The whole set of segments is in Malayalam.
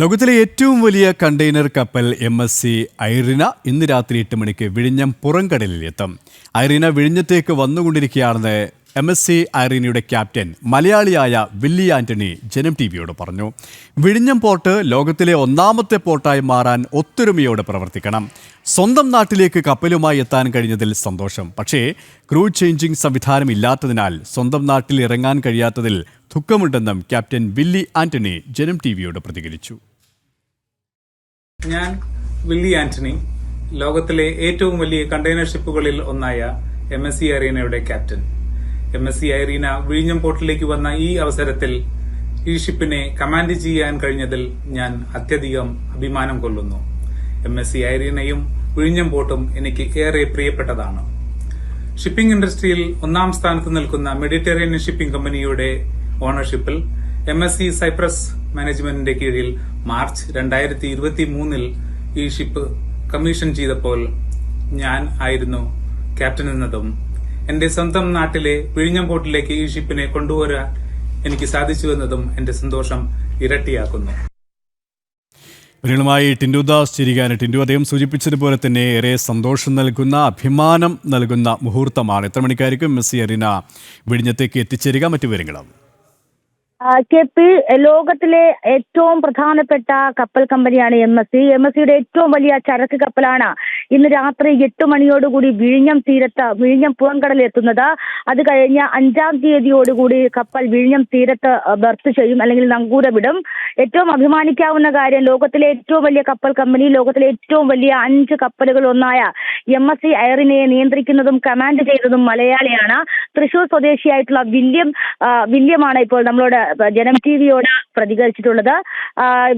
ലോകത്തിലെ ഏറ്റവും വലിയ കണ്ടെയ്നർ കപ്പൽ എം എസ് സി ഐറിന ഇന്ന് രാത്രി എട്ട് മണിക്ക് വിഴിഞ്ഞം പുറംകടലിൽ എത്തും. ഐറിന വിഴിഞ്ഞത്തേക്ക് വന്നുകൊണ്ടിരിക്കുകയാണെന്ന് എം എസ് സി ഐറിനയുടെ ക്യാപ്റ്റൻ മലയാളിയായ വില്ലി ആന്റണി ജനം ടി വിയോട് പറഞ്ഞു. വിഴിഞ്ഞം പോർട്ട് ലോകത്തിലെ ഒന്നാമത്തെ പോർട്ടായി മാറാൻ ഒത്തൊരുമയോടെ പ്രവർത്തിക്കണം. സ്വന്തം നാട്ടിലേക്ക് കപ്പലുമായി എത്താൻ കഴിഞ്ഞതിൽ സന്തോഷം. പക്ഷേ ക്രൂ ചേഞ്ചിങ് സംവിധാനം ഇല്ലാത്തതിനാൽ സ്വന്തം നാട്ടിൽ ഇറങ്ങാൻ കഴിയാത്തതിൽ ദുഃഖമുണ്ടെന്നും ക്യാപ്റ്റൻ വില്ലി ആന്റണി ജനം ടി വിയോട് പ്രതികരിച്ചു. ഞാൻ വില്ലി ആന്റണി ലോകത്തിലെ ഏറ്റവും വലിയ കണ്ടെയ്നർ ഷിപ്പുകളിൽ ഒന്നായ M S C അറീനയുടെ captain M S C Irina വിഴിഞ്ഞം പോർട്ടിലേക്ക് വന്ന ഈ അവസരത്തിൽ ഈ ഷിപ്പിനെ കമാൻഡ് ചെയ്യാൻ കഴിഞ്ഞതിൽ ഞാൻ അത്യധികം അഭിമാനം കൊള്ളുന്നു. എം എസ് സി അറീനയും വിഴിഞ്ഞം പോർട്ടും എനിക്ക് ഏറെ പ്രിയപ്പെട്ടതാണ്. ഷിപ്പിംഗ് ഇൻഡസ്ട്രിയിൽ ഒന്നാം സ്ഥാനത്ത് നിൽക്കുന്ന മെഡിറ്ററേനിയൻ ഷിപ്പിംഗ് കമ്പനിയുടെ ഓണർഷിപ്പിൽ എം എസ് സി സൈപ്രസ് മാനേജ്മെന്റിന്റെ കീഴിൽ മാർച്ച് രണ്ടായിരത്തി ഇരുപത്തി മൂന്നിൽ ഈ ഷിപ്പ് കമ്മീഷൻ ചെയ്തപ്പോൾ ഞാൻ ആയിരുന്നു ക്യാപ്റ്റൻ എന്നതും എന്റെ സ്വന്തം നാട്ടിലെ വിഴിഞ്ഞംകോട്ടിലേക്ക് ഈ ഷിപ്പിനെ കൊണ്ടുവരാൻ എനിക്ക് സാധിച്ചു എന്നതും എന്റെ സന്തോഷം ഇരട്ടിയാക്കുന്നു. വിരളുമായി ടിൻഡു ദാസ് ചിരികാന് ടിൻഡു അദ്ദേഹം സൂചിപ്പിച്ചതുപോലെ തന്നെ ഏറെ സന്തോഷം നൽകുന്ന അഭിമാനം നൽകുന്ന മുഹൂർത്തമാണ്. എത്ര മണിക്കായിരിക്കും മെസ്സി അരീന വിഴിഞ്ഞത്തേക്ക് എത്തിച്ചേരുക. മറ്റു വിവരങ്ങളും. ആ, കെ പി ലോകത്തിലെ ഏറ്റവും പ്രധാനപ്പെട്ട കപ്പൽ കമ്പനിയാണ് M S C M S സിയുടെ ഏറ്റവും വലിയ ചരക്ക് കപ്പലാണ് ഇന്ന് രാത്രി എട്ട് മണിയോടുകൂടി വിഴിഞ്ഞം തീരത്ത് വിഴിഞ്ഞം പുറംകടലിൽ എത്തുന്നത്. അത് കഴിഞ്ഞ അഞ്ചാം തീയതിയോടുകൂടി കപ്പൽ വിഴിഞ്ഞം തീരത്ത് ബർത്ത് ചെയ്യും അല്ലെങ്കിൽ നങ്കൂര വിടും. ഏറ്റവും അഭിമാനിക്കാവുന്ന കാര്യം ലോകത്തിലെ ഏറ്റവും വലിയ കപ്പൽ കമ്പനി ലോകത്തിലെ ഏറ്റവും വലിയ അഞ്ച് കപ്പലുകൾ ഒന്നായ എം എസ് സി ഐറിനെ നിയന്ത്രിക്കുന്നതും കമാൻഡ് ചെയ്തതും മലയാളിയാണ്. തൃശൂർ സ്വദേശിയായിട്ടുള്ള വില്യം വില്യമാണ് ഇപ്പോൾ നമ്മളോട് ജനം ടി വിയോട് പ്രതികരിച്ചിട്ടുള്ളത്.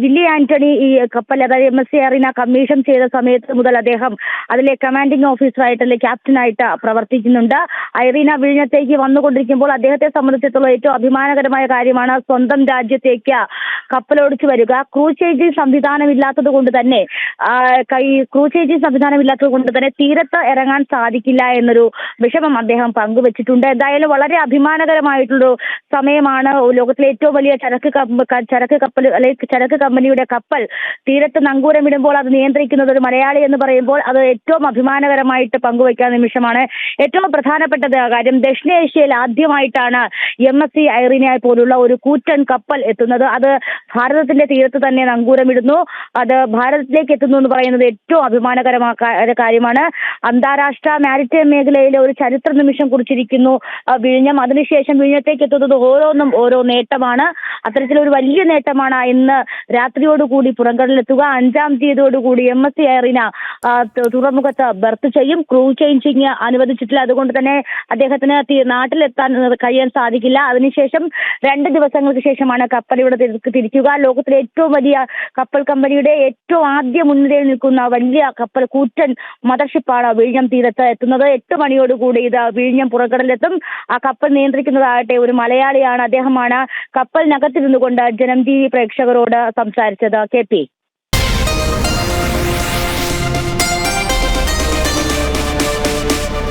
വില്ലി ആന്റണി ഈ കപ്പൽ അതായത് എം എസ് സി കമ്മീഷൻ ചെയ്ത സമയത്ത് മുതൽ അദ്ദേഹം അതിലെ കമാൻഡിംഗ് ഓഫീസറായിട്ട് അല്ലെങ്കിൽ ക്യാപ്റ്റനായിട്ട് പ്രവർത്തിക്കുന്നുണ്ട്. ഐറീന വിഴിഞ്ഞത്തേക്ക് വന്നുകൊണ്ടിരിക്കുമ്പോൾ അദ്ദേഹത്തെ സംബന്ധിച്ചിടത്തോളം ഏറ്റവും അഭിമാനകരമായ കാര്യമാണ് സ്വന്തം രാജ്യത്തേക്ക് കപ്പലോടിച്ചു വരിക. ക്രൂചേജി സംവിധാനമില്ലാത്തത് കൊണ്ട് തന്നെ ഈ കൈ ക്രൂ ചേഞ്ചിങ് സംവിധാനം കൊണ്ട് തന്നെ തീരത്ത് ഇറങ്ങാൻ സാധിക്കില്ല എന്നൊരു വിഷമം അദ്ദേഹം പങ്കുവച്ചിട്ടുണ്ട്. എന്തായാലും വളരെ അഭിമാനകരമായിട്ടുള്ളൊരു സമയമാണ്. ലോകത്തിലെ ഏറ്റവും വലിയ ചരക്ക് ചരക്ക് കപ്പൽ അല്ലെങ്കിൽ ചരക്ക് കമ്പനിയുടെ കപ്പൽ തീരത്ത് നങ്കൂരമിടുമ്പോൾ അത് നിയന്ത്രിക്കുന്നത് ഒരു മലയാളി എന്ന് പറയുമ്പോൾ അത് ഏറ്റവും അഭിമാനകരമായിട്ട് പങ്കുവയ്ക്കാൻ നിമിഷമാണ്. ഏറ്റവും പ്രധാനപ്പെട്ട കാര്യം ദക്ഷിണേഷ്യയിൽ ആദ്യമായിട്ടാണ് എം എസ് സി ഐറിനെ പോലുള്ള ഒരു കൂറ്റൻ കപ്പൽ എത്തുന്നത്. അത് ഭാരതത്തിന്റെ തീരത്ത് തന്നെ നങ്കൂരമിടുന്നു. അത് ഭാരതത്തിലേക്ക് എത്തുന്നു എന്ന് പറയുന്നത് ഏറ്റവും അഭിമാനകരമായ കാര്യമാണ്. അന്താരാഷ്ട്ര മാരിടൈം മേഖലയിലെ ഒരു ചരിത്ര നിമിഷം കുറിച്ചിരിക്കുന്നു വിഴിഞ്ഞം. അതിനുശേഷം വിഴിഞ്ഞത്തേക്ക് എത്തുന്നത് ഓരോന്നും ഓരോ നേട്ടമാണ്. അത്തരത്തിലൊരു വലിയ നേട്ടമാണ് ഇന്ന് രാത്രിയോടുകൂടി പുറംകടലെത്തുക അഞ്ചാം തീയതിയോടുകൂടി എം എസ് സി എയറിന തുറമുഖത്ത് ബർത്ത് ചെയ്യും. ക്രൂ ചേഞ്ചിങ് അനുവദിച്ചിട്ടില്ല. അതുകൊണ്ട് തന്നെ അദ്ദേഹത്തിന് നാട്ടിലെത്താൻ കഴിയാൻ സാധിക്കില്ല. അതിനുശേഷം രണ്ട് ദിവസങ്ങൾക്ക് ശേഷമാണ് കപ്പൽ ഇവിടെ തിരി- തിരിക്കുക. ലോകത്തിലെ ഏറ്റവും വലിയ കപ്പൽ കമ്പനിയുടെ ഏറ്റവും ആദ്യ മുൻനിരയിൽ നിൽക്കുന്ന വലിയ കപ്പൽ കൂറ്റൻ മദർഷിപ്പാണ് വിഴിഞ്ഞം തീരത്ത് എത്തുന്നത്. എട്ട് മണിയോടുകൂടി ഇത് വിഴിഞ്ഞം പുറകടലെത്തും ആ കപ്പൽ നിയന്ത്രിക്കുന്നതാകട്ടെ ഒരു മലയാളിയാണ് അദ്ദേഹമാണ്. കപ്പലിനകത്തിരുന്നു കൊണ്ട് ജനം ടി വി പ്രേക്ഷകരോട് സംസാരിച്ചത് കെ പി.